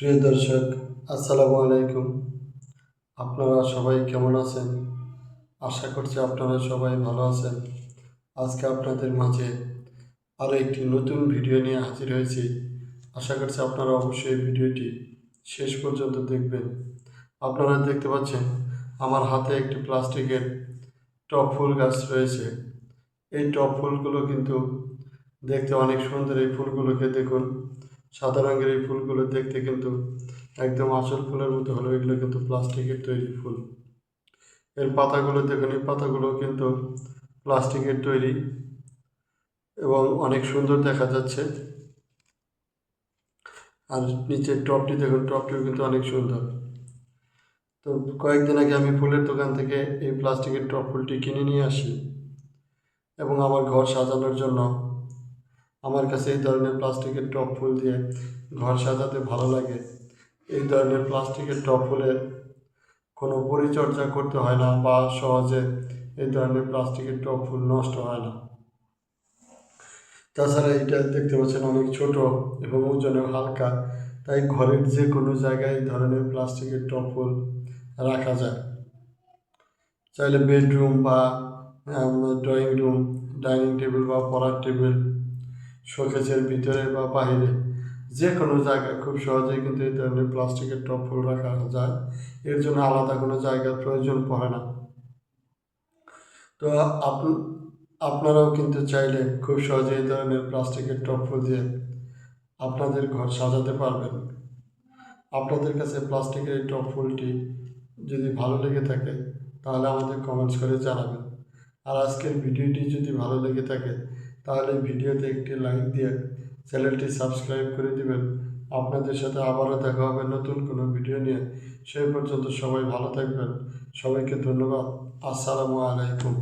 প্রিয় দর্শক, আসসালামু আলাইকুম। আপনারা সবাই কেমন আছেন? আশা করছি আপনারা সবাই ভালো আছেন। আজকে আপনাদের মাঝে আরও একটি নতুন ভিডিও নিয়ে হাজির হয়েছি। আশা করছি আপনারা অবশ্যই ভিডিওটি শেষ পর্যন্ত দেখবেন। আপনারা দেখতে পাচ্ছেন, আমার হাতে একটি প্লাস্টিকের টপ ফুল গাছ রয়েছে। এই টপ ফুলগুলো কিন্তু দেখতে অনেক সুন্দর এই ফুলগুলোকে দেখুন। সাদা রঙের এই ফুলগুলো দেখতে কিন্তু একদম আসল ফুলের মতো হলেও এগুলো কিন্তু প্লাস্টিকের তৈরি ফুল। এর পাতাগুলো দেখুন, এই পাতাগুলো কিন্তু প্লাস্টিকের তৈরি এবং অনেক সুন্দর দেখা যাচ্ছে। আর নিচের টপটি দেখুন, টপটিও কিন্তু অনেক সুন্দর। তো কয়েকদিন আগে আমি ফুলের দোকান থেকে এই প্লাস্টিকের টপ ফুলটি কিনে নিয়ে আসি এবং আমার ঘর সাজানোর জন্য আমার কাছে এই ধরনের প্লাস্টিকের টপ ফুল দিয়ে ঘর সাজাতে ভালো লাগে। এই ধরনের প্লাস্টিকের টপ ফুলের কোনো পরিচর্যা করতে হয় না বা সহজে এই ধরনের প্লাস্টিকের টপ ফুল নষ্ট হয় না। তাছাড়া এটা দেখতে পাচ্ছেন অনেক ছোট এবং ওজনেও হালকা, তাই ঘরের যে কোনো জায়গায় এই ধরনের প্লাস্টিকের টপ ফুল রাখা যায়। চাইলে বেডরুম বা ড্রয়িং রুম, ডাইনিং টেবিল বা পড়ার টেবিল শোকেসের ভিতরে বা বাইরে যে কোনো জায়গায় খুব সহজেই কিন্তু এই ধরনের প্লাস্টিকের টপ ফুল রাখা যায়। এর জন্য আলাদা কোনো জায়গার প্রয়োজন পড়ে না। তো আপ, আপনারাও কিন্তু চাইলে খুব সহজে এই ধরনের প্লাস্টিকের টপ ফুল দিয়ে আপনাদের ঘর সাজাতে পারবেন। আপনাদের কাছে প্লাস্টিকের এই টপ ফুলটি যদি ভালো লেগে থাকে, তাহলে আমাদের কমেন্টস করে জানাবেন। আর আজকের ভিডিওটি যদি ভালো লেগে থাকে তাহলে ভিডিওতে একটি লাইক দিয়ে চ্যানেলটি সাবস্ক্রাইব করে দিবেন। আপনাদের সাথে আবারও দেখা হবে নতুন কোনো ভিডিও নিয়ে। সেই পর্যন্ত সবাই ভালো থাকবেন। সবাইকে ধন্যবাদ। আসসালামু আলাইকুম।